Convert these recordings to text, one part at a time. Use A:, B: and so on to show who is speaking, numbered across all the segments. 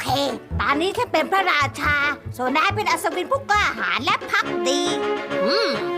A: เค ตอนนี้แค่เป็นพระราชา ส่วนนายเป็นอัศวินผู้กล้าหาญและพักดี
B: อืม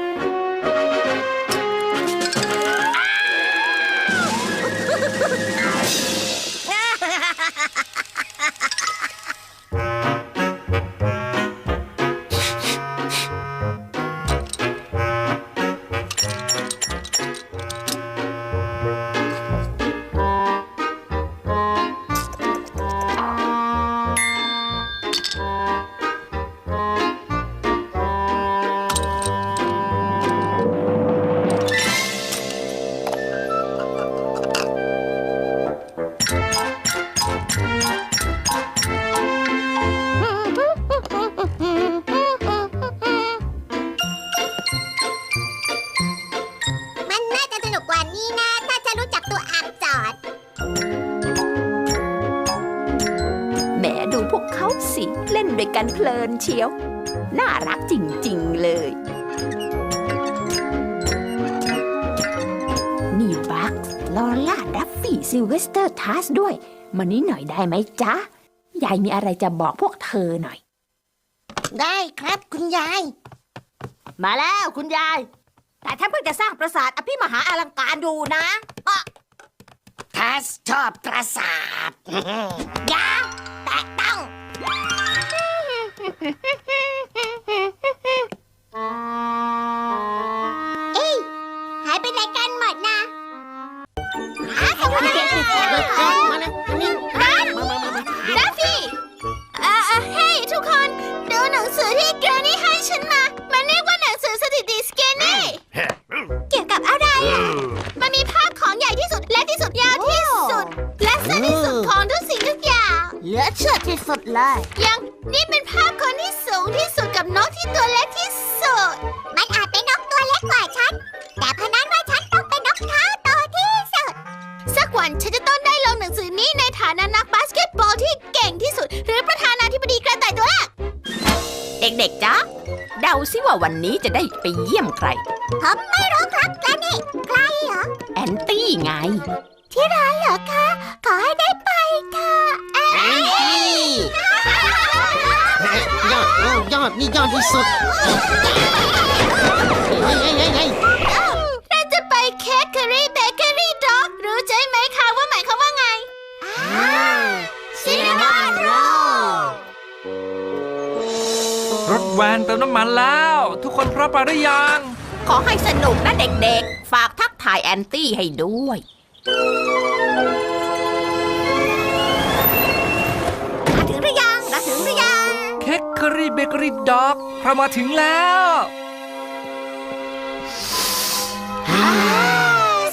A: สิ
B: เล่นด้วยกันเพลินเชียว น่ารักจริงๆเลย นี่บักลอล่าดัฟฟี่ซิลเวสเตอร์ทัสด้วย มานี้หน่อยได้ไหมจ๊ะ ยายมีอะไรจะบอกพวกเธอหน่อย
A: ได้ครับคุณยาย
B: มาแล้วคุณยาย
A: แต่ท่านเพิ่งจะสร้างปราสาทอภิมหาอลังการดูนะอะ
C: ทัสชอบปราสาท
A: อยาแเอ้ยหายไปไหนกันหมดนะหาสมุด
C: มาเลยมานี่มามามามา
A: ดัฟฟี่อ่าเฮ้ยทุกคนดูหนังสือที่แกรนี่ให้ฉันมา มันเรียกว่าหนังสือสถิติสเกนนี่ เกี่ยวกับอะไรอะ มันมีภาพของใหญ่ที่สุดเล็กที่สุดยาวที่สุด และสั้นที่สุดของทุกสิ่งทุกอย่าง
C: เหลือเชื่อที่สุดเลย
A: ยัง นี่เป็นภาพคนที่สูงที่สุดกับนกที่ตัวเล็กที่สุด มันอาจเป็นนกตัวเล็กกว่าฉัน แต่พนันว่าฉันต้องเป็นนกเท้าโตที่สุด สักวันฉันจะต้องได้ลงหนังสือนี้ในฐานะนักบาสเกตบอลที่เก่งที่สุด หรือประธานาธิบดีกระต่ายตัวแรก
B: เด็กๆจ๊ะเดาสิว่าวันนี้จะได้ไปเยี่ยมใคร
A: ผมไม่รู้ครับแกนี่ ใครเหรอ
B: แอนตี้ไง
A: ที่ร้านเหรอคะ อด
C: โอ้ยอดนี่ยอดที่สุดเฮ้ยเฮ้ยเฮ้ยเฮ้ย
A: เราจะไปเค้กเคอรี่เบเกอรี่ด็อก รู้ใช่ไหมคะว่าหมายความว่าไงซินนามอนโรล
D: รถแวนเติมน้ำมันแล้ว ทุกคนพร้อมไปหรือยัง
B: ขอให้สนุกนะเด็กๆ ฝากทักทายแอนตี้ให้ด้วย
D: ค้กเคอรี่เบเกอรี่ด็อกเรามาถึงแล้ว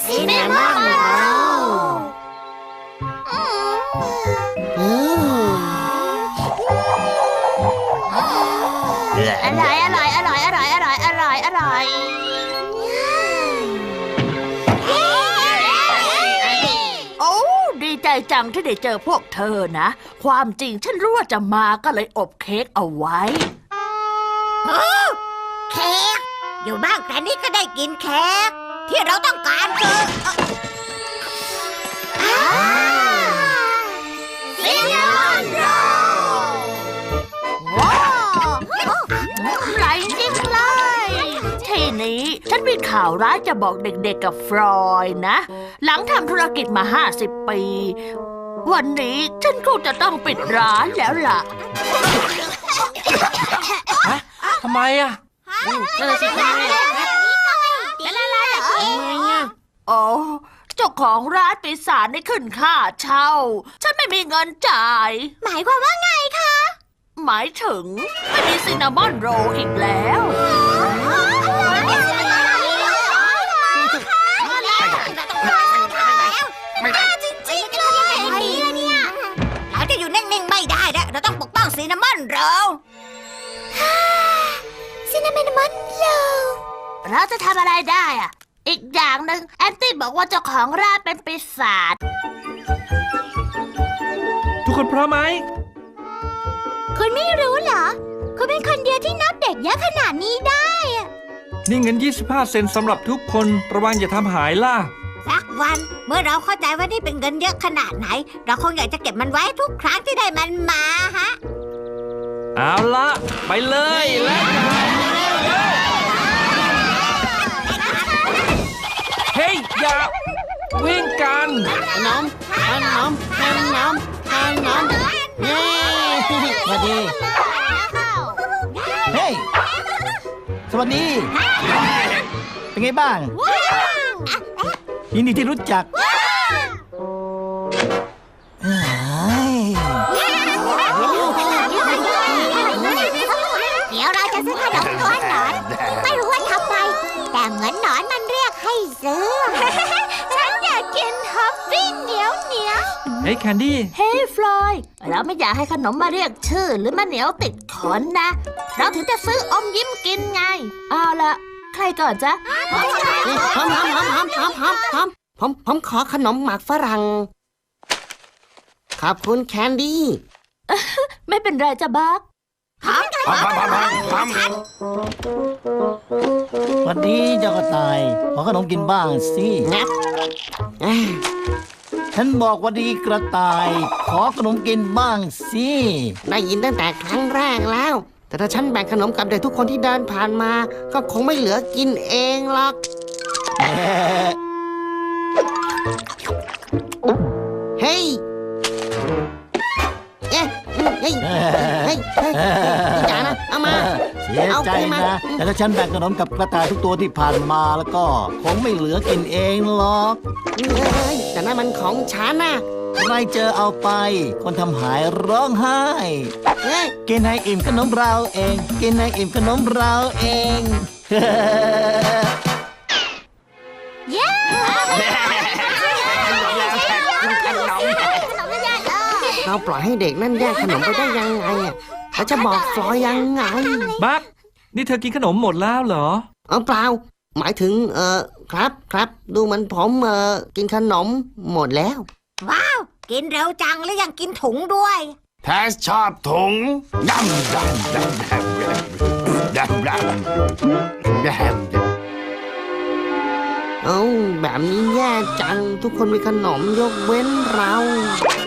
A: ซินนามอนโรอร่อยอร่อยอร่อยอร่อยอร่อยอร่อยอร่อย
E: จจังที่ได้เจอพวกเธอนะ ความจริงฉันรู้ว่าจะมาก็เลยอบเค้กเอาไว้
A: เค้กอยู่บ้านแต่นี่ก็ได้กินเค้กที่เราต้องการคือซินนามอนโรล
E: ว้าวไรจริงเลย ทีนี้ฉันมีข่าวร้ายจะบอกเด็กๆกับฟรอยนะ หลังทำธุรกิจมา 50 ปี วันนี้ฉันก็จะต้องปิดร้านแล้วล่ะ
D: ทำไมอะ
C: นั่นแหละสิทำไมอะ
A: เป็นอะไรเหรอ
C: ทำไมอะ
E: โอ้เจ้าของร้านปีศาจได้ขึ้นค่าเช่า ฉันไม่มีเงินจ่าย
A: หมายความว่าไงคะ
E: หมายถึงไม่มีซินนามอนโรลอีกแล้ว
A: ซีนามอนโรล
E: เราจะทำอะไรได้อะอีกอย่างหนึ่งแอนตี้บอกว่าเจ้าของร้านเป็นปีศาจ
D: ทุกคนพร้อมไหม
A: คุณไม่รู้เหรอ คุณเป็นคนเดียวที่นับเด็กเยอะขนาดนี้ได้อะ
D: นี่เงิน 25 เซนต์สำหรับทุกคนระวังอย่าทำหายล่ะ
A: สักวันเมื่อเราเข้าใจว่านี่เป็นเงินเยอะขนาดไหน เราคงอยากจะเก็บมันไว้ทุกครั้งที่ได้มันมาฮะ
D: เอาละไปเลยแล้ว อย่าวิ่งกัน
C: ขนมขนมขนมขนมเย้
F: สวัสดี เฮ้ย สวัสดี เป็นไงบ้างยินดีที่รู้จัก
D: ฮ้ยแคนดี้
E: เฮ้ยฟลอยด์เราไม่อยากให้ขนมมาเรียกชื่อ หรือมาเหนียวติดขนนะ เราถึงจะซื้ออมยิ้มกินไง เอาละใครก่อนจ๊ะ
C: นี่หอมหอมหอมหอมหอมหอมหอมผมผมขอขนมหมักฝรั่ง ขอบคุณแคนดี้
E: ไม่เป็นไรจ้ะบัก
F: สวัสดีเจ้ากระต่าย ขอขนมกินบ้างสิ
C: งับเอ้ย
F: ฉันบอกว่าดีกระต่าย ขอขนมกินบ้างสิ
C: ได้ยินตั้งแต่ครั้งแรกแล้ว แต่ถ้าฉันแบ่งขนมกับเด็กทุกคนที่เดินผ่านมา ก็คงไม่เหลือกินเองหรอก
F: แหม
C: เฮ้ย เอ๊ะเฮ้ยเฮ้ยเฮ้ย
F: สียใจนะ แต่ถ้าฉันแบ่งขนมกับกระต่ายทุกตัวที่ผ่านมาแล้วก็คงไม่เหลือกินเองหรอก
C: เฮ้ยแต่นั่นมันของฉันนะ
F: ใครเจอเอาไป คนทำหายร้องไห้
C: เฮ้ย
F: กินให้อิ่มขนมเราเอง กินให้อิ่มขนมเราเอง
C: เราปล่อยให้เด็กนั่นแย่งขนมไปได้ยังไงอะ เขาจะบอกฟลอยยังไง
D: บักนี่เธอกินขนมหมดแล้วเหรอ
C: เออเปล่า หมายถึง เออครับครับดูเหมันผมเออกินขนมหมดแล้ว
A: ว้าว กินเร็วจังแล้วยังกินถุงด้วย
G: แทสชอบถุงดำดำดำดำดำดำดำ
C: เอ้าแบบนี้แย่จังทุกคนมีขนมยกเว้นเรา
A: เ